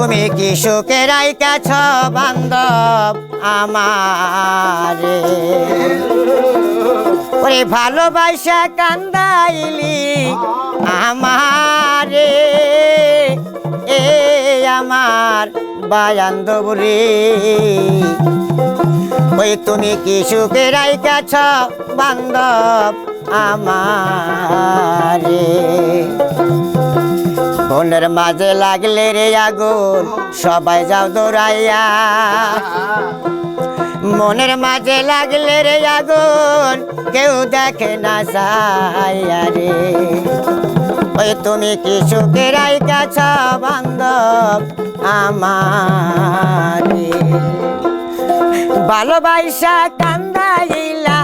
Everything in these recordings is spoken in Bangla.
তুমি কি সুখে রাইকাছ বান্ধব আমারে? ওরে ভালোবাসা কান্দাইলি আমারে। এ আমার বায়ান্দব রে ওই তুমি কি সুখে রাইকাছ বান্ধব আমারে? বনের মাঝে লাগলে রে আগুন, সবাই যাও দৌড়াইয়া। মনের মাঝে লাগলে রে আগুন, কেউ দেখে না যাইয়া রে। ওই তুমি কি সুখের আইকাছ বান্ধব আমারে? ভালোবাসা কান্দাইলা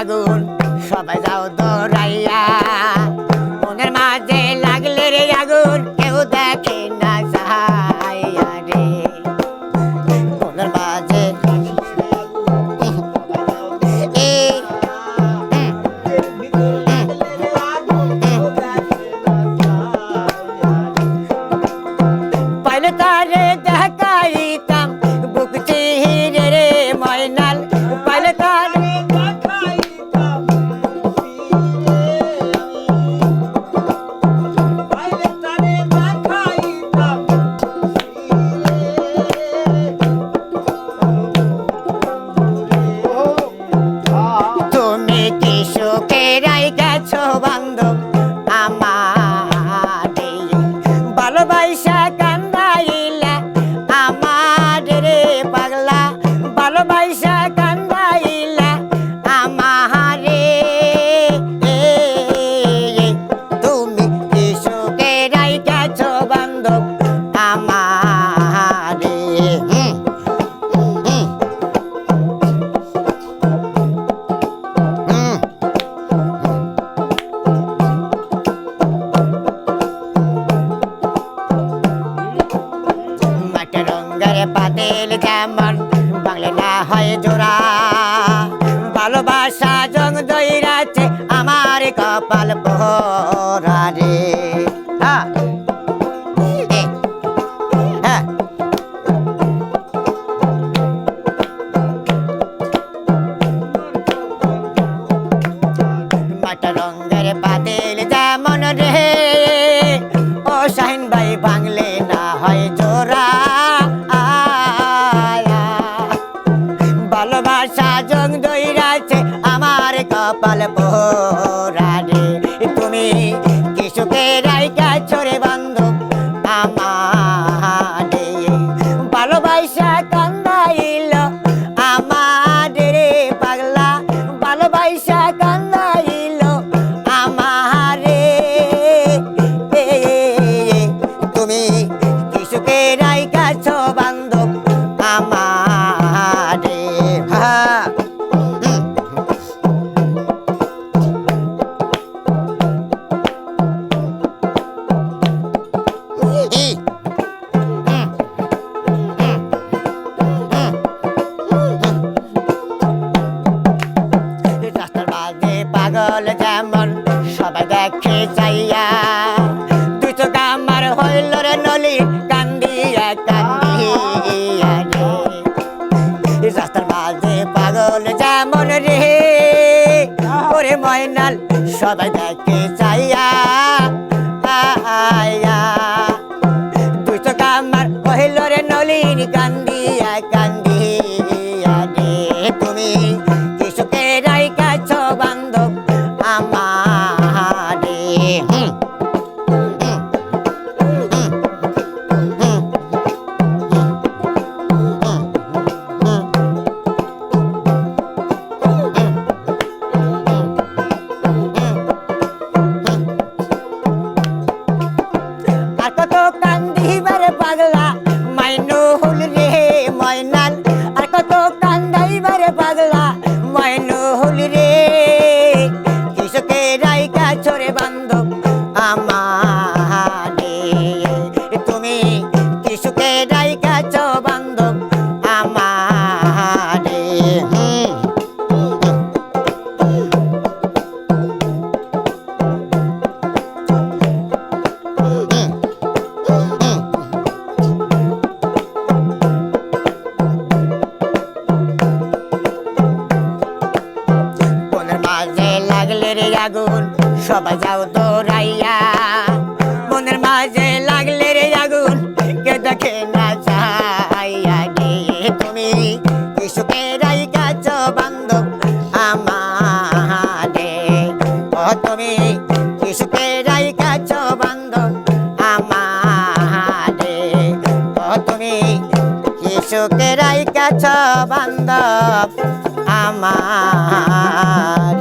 আগুন সবাই যাও দৌড়াইয়া। মনের মাঝে লাগলে রে আগুন রে পাগলা ভালোবাসা পাতিল যেমন বাংলা না হয় জোড়া। ভালোবাসা জং দইরাছে আমার কপাল ভরা রে। হ্যাঁ। হ্যাঁ। পাগল যেমন সবাই দেখে চাইয়া চোখ আমার হইল রে নলি, কান্দিয়া কান্দিয়া রে। রাস্তার মাঝে পাগল যেমন রে। ওরে ময়নাল, সবাই দেখে চাইয়া আয়া। চোখ আমার হইল রে নলিন কান্দিয়া কান্দিয়া আগুন, সবাই যাও দৌড়াইয়া মনের মাঝে লাগলে রে আগুন, কে দেখে না চাইয়া রে তুমি? ইসুকে রাই কাছ বান্ধব আমারে। ও তুমি ইসুকে রাই কাছ বান্ধব আমারে। ও তুমি ইসুকে রাই কাছ বান্ধব আমার।